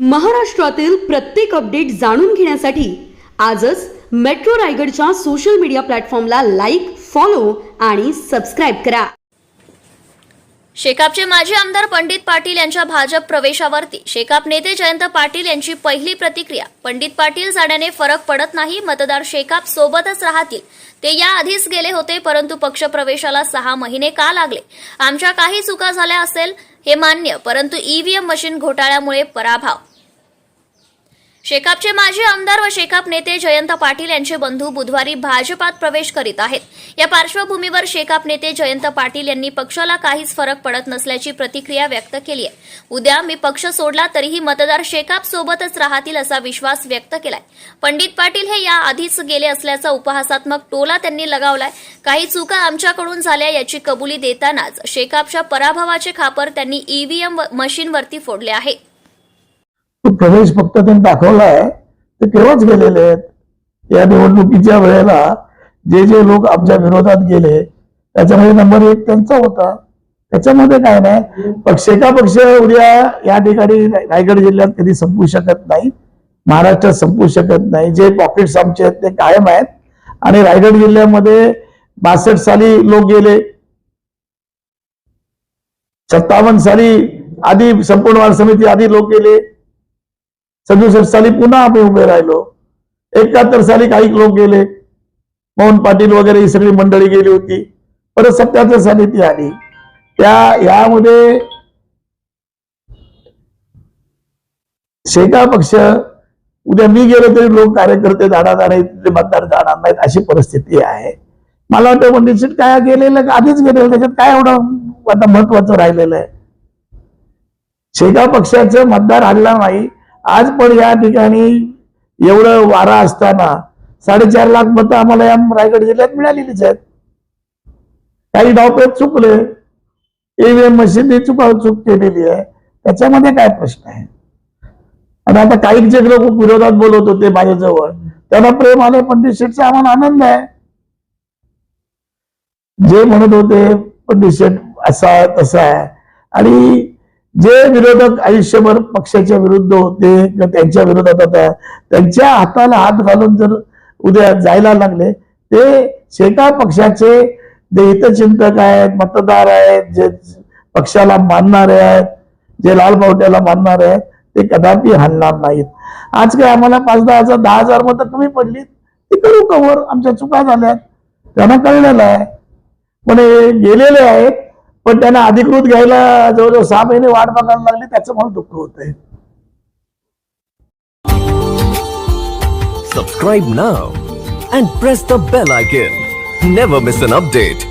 महाराष्ट्रातील प्रत्येक अपडेट जाणून घेण्यासाठी आजच मेट्रो रायगडच्या सोशल मीडिया प्लॅटफॉर्मला लाईक फॉलो आणि सबस्क्राईब करा. शेकापचे माजी आमदार पंडित पाटील यांच्या भाजप प्रवेशावरती शेकाप नेते जयंत पाटील यांची पहिली प्रतिक्रिया. पंडित पाटील जाण्याने फरक पडत नाही मतदार शेकाप सोबतच राहतील. ते या आधीच गेले होते परंतु पक्षप्रवेशाला सहा महिने का लागले? आमच्या काही चुका झाल्या असेल हे मान्य परंतु ईव्हीएम मशीन घोटाळ्यामुळे पराभव. शेकापचे माजी आमदार व शेकाप नेते जयंत पाटील यांचे बंधू बुधवारी भाजपात प्रवेश करीत आहेत. या पार्श्वभूमीवर शेकाप नेते जयंत पाटील यांनी पक्षाला काहीच फरक पडत नसल्याची प्रतिक्रिया व्यक्त केली आहे. उद्या मी पक्ष सोडला तरीही मतदार शेकाप सोबतच राहतील असा विश्वास व्यक्त केलाय. पंडित पाटील हे या आधीच गेले असल्याचा उपहासात्मक टोला त्यांनी लगावलाय. काही चुका आमच्याकडून झाल्या याची कबुली देतानाच शेकापच्या पराभवाचे खापर त्यांनी ईव्हीएम मशीनवरती फोडले आहे. तो प्रवेश फक्त त्यांनी दाखवलाय. ते केव्हाच गेलेले आहेत? या निवडणुकीच्या वेळेला जे जे लोक आमच्या विरोधात गेले त्याच्यामध्ये नंबर एक त्यांचा होता. त्याच्यामध्ये काय नाही पक्ष एका पक्ष उद्या या ठिकाणी रायगड जिल्ह्यात कधी संपू शकत नाही महाराष्ट्रात संपू शकत नाही. जे पॉकेट्स आमचे आहेत ते कायम आहेत. आणि रायगड जिल्ह्यामध्ये बासष्ट साली लोक गेले. सत्तावन्न साली आधी संपूर्ण वार समिती आधी लोक गेले. सदुसष्ट साली पुन्हा आम्ही उभे राहिलो. एकाहत्तर साली काही लोक गेले. मोहन पाटील वगैरे ही सगळी मंडळी गेली होती. परत सत्याहत्तर साली ती आली. त्या यामध्ये शेका पक्ष उद्या मी गेलो तरी लोक कार्यकर्ते जाणार नाही तिथले मतदार जाणार नाहीत अशी परिस्थिती आहे. मला वाटतं पंडित शेट काय गेलेलं का आधीच गेलेलं त्याच्यात काय एवढं आता महत्वाचं राहिलेलं आहे? शेका पक्षाचं मतदार हल्ला नाही. आज पण या ठिकाणी एवढं वारा असताना साडेचार लाख मतं आम्हाला या रायगड जिल्ह्यात मिळालेलीच आहेत. काही डावपेच चुकले ईव्हीएम मशीनने चुका चूक केलेली आहे. त्याच्यामध्ये काय प्रश्न आहे? आणि आता काही जे लोक विरोधात बोलत होते माझ्याजवळ त्यांना प्रेम आले पंडित शेठचा आम्हाला आनंद आहे. जे म्हणत होते पंडित शेठ असा आहे तसा आहे. आणि जे विरोधक आयुष्यभर पक्षाच्या विरुद्ध होते किंवा त्यांच्या विरोधात होत्या त्यांच्या हाताला हात घालून जर उद्या जायला लागले ते शेका पक्षाचे जे हितचिंतक आहेत मतदार आहेत जे पक्षाला मानणारे आहेत जे लाल पावट्याला मानणारे आहेत ते कदापि हलणार नाहीत. आज काय आम्हाला पाच दहा हजार दहा हजार मतं कमी पडलीत ते करू कवर. आमच्या चुका झाल्यात. त्यांना कळलेलं आहे. पण हे गेलेले आहेत. पण त्यांना अधिकृत घ्यायला जवळजवळ सहा महिने वाट बघायला लागली त्याचं मला दुःख होत आहे सबस्क्राईब ना and press the bell icon never miss an update